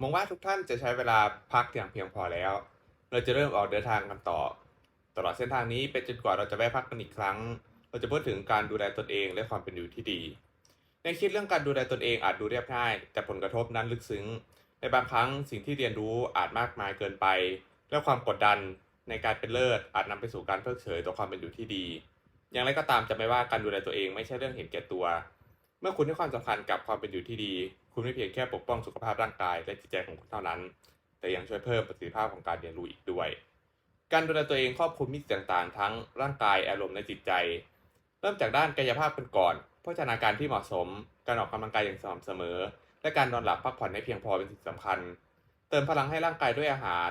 มองว่าทุกท่านจะใช้เวลาพักอย่างเพียงพอแล้ว เราจะเริ่มออกเดินทางกันต่อ ตลอดเส้นทางนี้เป็นจนกว่าเราจะแวะพักกันอีกครั้ง เราจะพูดถึงการดูแลตนเองและความเป็นอยู่ที่ดี ในคิดเรื่องการดูแลตนเองอาจดูเรียบง่าย แต่ผลกระทบนั้นลึกซึ้ง ในบางครั้งสิ่งที่เรียนรู้อาจมากมายเกินไป และความกดดันในการเป็นเลิศอาจนำไปสู่การเพิกเฉยต่อความเป็นอยู่ที่ดี อย่างไรก็ตามจะไม่ว่าการดูแลตัวเองไม่ใช่เรื่องเห็นแก่ตัว มื่อคุณให้ความสำคัญกับความเป็นอยู่ที่ดี คุณไม่เพียงแค่ปกป้องสุขภาพร่างกายและจิตใจของคุณเท่านั้น แต่ยังช่วยเพิ่มประสิทธิภาพของการเรียนรู้อีกด้วย การดูแลตัวเองครอบคลุมมิติต่างๆ ทั้งร่างกายอารมณ์และจิตใจ เริ่มจากด้านกายภาพกันก่อนโภชนาการที่เหมาะสม การออกกำลังกายอย่างสม่ำเสมอ และการนอนหลับพักผ่อนให้เพียงพอเป็นสิ่งสำคัญ เติมพลังให้ร่างกายด้วยอาหาร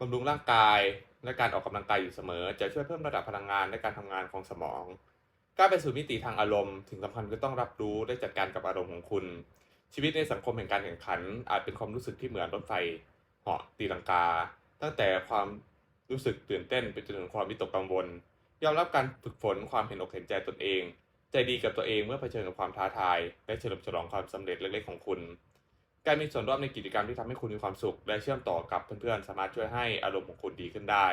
บำรุงร่างกาย และการออกกำลังกายอยู่เสมอ จะช่วยเพิ่มระดับพลังงานและการทำงานของสมอง การไปสู่มิติทางอารมณ์ถึงสำคัญคือต้องรับรู้และจัดการกับอารมณ์ของคุณ ชีวิตในสังคมแห่งการแข่งขัน อาจเป็นความรู้สึกที่เหมือนรถไฟเหาะตีลังกา ตั้งแต่ความรู้สึกตื่นเต้นไปจนถึงความวิตกกังวล ยอมรับการฝึกฝนความเห็นอกเห็นใจตนเอง ใจดีกับตัวเองเมื่อเผชิญกับความท้าทาย และเฉลิมฉลองความสำเร็จเล็กๆของคุณการมีส่วนร่วมในกิจกรรมที่ทำให้คุณมีความสุข และเชื่อมต่อกับเพื่อนๆ สามารถช่วยให้อารมณ์ของคุณดีขึ้นได้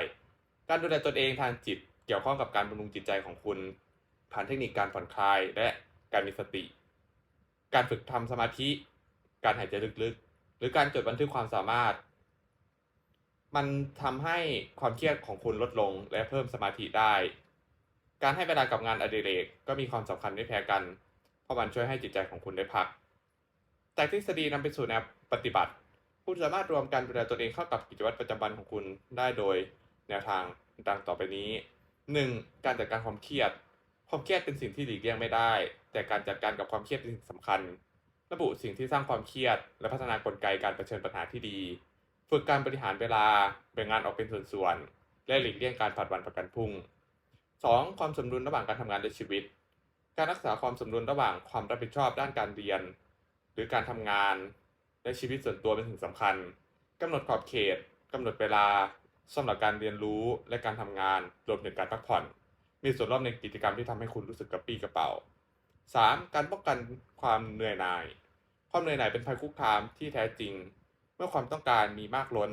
การดูแลตนเองทางจิตเกี่ยวข้องกับการบำรุงจิตใจของคุณ ผ่านเทคนิคการผ่อนคลายและการมีสติ การฝึกทำสมาธิ การหายใจลึกๆ หรือการจดบันทึกความสามารถ มันทำให้ความเครียดของคุณลดลงและเพิ่มสมาธิได้ การให้เวลากับงานอดิเรกก็มีความสำคัญไม่แพ้กัน เพราะมันช่วยให้จิตใจของคุณได้พัก จากทฤษฎีนำไปสู่แนวปฏิบัติ คุณสามารถรวมการดูแลตนเองเข้ากับกิจวัตรประจำวันของคุณได้โดยแนวทางดังต่อไปนี้ 1. การจัดการความเครียด ความเครียดเป็นสิ่งที่หลีกเลี่ยงไม่ได้ แต่การจัดการกับความเครียดเป็นสิ่งสำคัญ ระบุสิ่งที่สร้างความเครียด และพัฒนากลไกการเผชิญปัญหาที่ดี ฝึกการบริหารเวลาแบ่งงานออกเป็นส่วนๆ และหลีกเลี่ยงการผัดวันประกันพรุ่ง 2. ความสมดุลระหว่างการทำงานและชีวิต การรักษาความสมดุลระหว่างความรับผิดชอบด้านการเรียน หรือการทำงาน และชีวิตส่วนตัวเป็นสิ่งสำคัญกำหนดขอบเขตกำหนดเวลาสำหรับการเรียนรู้และการทำงานรวมถึงการพักผ่อน มีส่วนร่วมในกิจกรรมที่ทำให้คุณรู้สึกกระปี้กระเป๋า 3. การป้องกันความเหนื่อยหน่าย ความเหนื่อยหน่ายเป็นภัยคุกคามที่แท้จริง เมื่อความต้องการมีมากล้น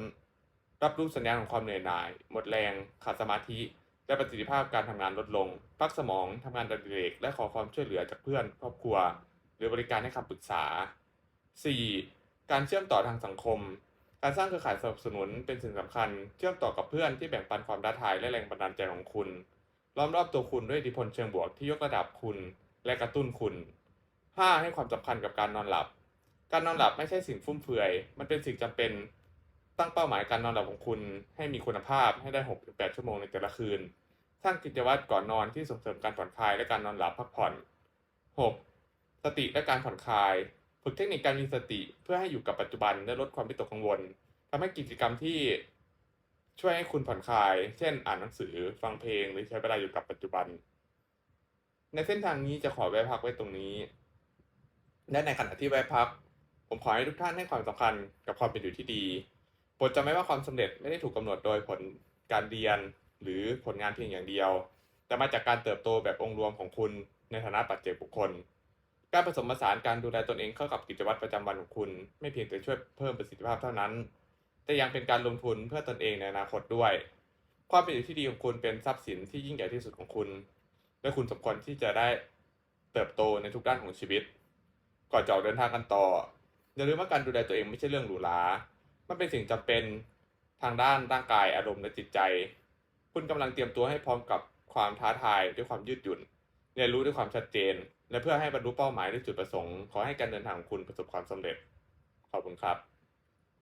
รับรู้สัญญาณของความเหนื่อยหน่าย หมดแรง ขาดสมาธิ และประสิทธิภาพการทำงานลดลง พักสมองทำงานอดิเรกและขอความช่วยเหลือจากเพื่อนครอบครัว หรือบริการให้คำปรึกษา 4. การเชื่อมต่อทางสังคม การสร้างเครือข่ายสนับสนุนเป็นสิ่งสำคัญ เชื่อมต่อกับเพื่อนที่แบ่งปันความท้าทายและแรงบันดาลใจของคุณ ล้อมรอบตัวคุณด้วยอิทธิพลเชิงบวกที่ยกระดับคุณและกระตุ้นคุณ 5. ให้ความสำคัญกับการนอนหลับ การนอนหลับไม่ใช่สิ่งฟุ่มเฟือย มันเป็นสิ่งจำเป็นตั้งเป้าหมายการนอนหลับของคุณ ให้มีคุณภาพให้ได้ 6-8 ชั่วโมงในแต่ละคืน สร้างกิจวัตรก่อนนอนที่ส่งเสริมการผ่อนคลายและการนอนหลับพักผ่อน 6. สติและการผ่อนคลาย ฝึกเทคนิคการมีสติเพื่อให้อยู่กับปัจจุบันและลดความวิตกกังวลทำให้กิจกรรมที่ ช่วยให้คุณผ่อนคลาย เช่น อ่านหนังสือ ฟังเพลง หรือใช้เวลาอยู่กับปัจจุบัน ในเส้นทางนี้จะขอแวะพักไว้ตรงนี้ และในขณะที่แวะพัก ผมขอให้ทุกท่านให้ความสำคัญกับความเป็นอยู่ที่ดีโปรดจำไว้ว่าความสำเร็จไม่ได้ถูกกำหนดโดยผลการเรียน หรือผลงานเพียงอย่างเดียว แต่มาจากการเติบโตแบบองค์รวมของคุณในฐานะปัจเจกบุคคล การผสมผสานการดูแลตนเองเข้ากับกิจวัตรประจำวันของคุณ ไม่เพียงแต่ช่วยเพิ่มประสิทธิภาพเท่านั้น แต่ยังเป็นการลงทุนเพื่อตนเองในอนาคตด้วย ความเป็นอยู่ที่ดีของคุณเป็นทรัพย์สินที่ยิ่งใหญ่ที่สุดของคุณ และคุณสมควรที่จะได้เติบโตในทุกด้านของชีวิต ก่อนจะออกเดินทางกันต่ออย่าลืมว่าการดูแลตัวเองไม่ใช่เรื่องหรูหรา มันเป็นสิ่งจำเป็นทางด้านร่างกายอารมณ์และจิตใจ คุณกำลังเตรียมตัวให้พร้อมกับความท้าทายด้วยความยืดหยุ่น เรียนรู้ด้วยความชัดเจน และเพื่อให้บรรลุเป้าหมายด้วยจุดประสงค์ ขอให้การเดินทางของคุณประสบความสำเร็จ ขอบคุณครับ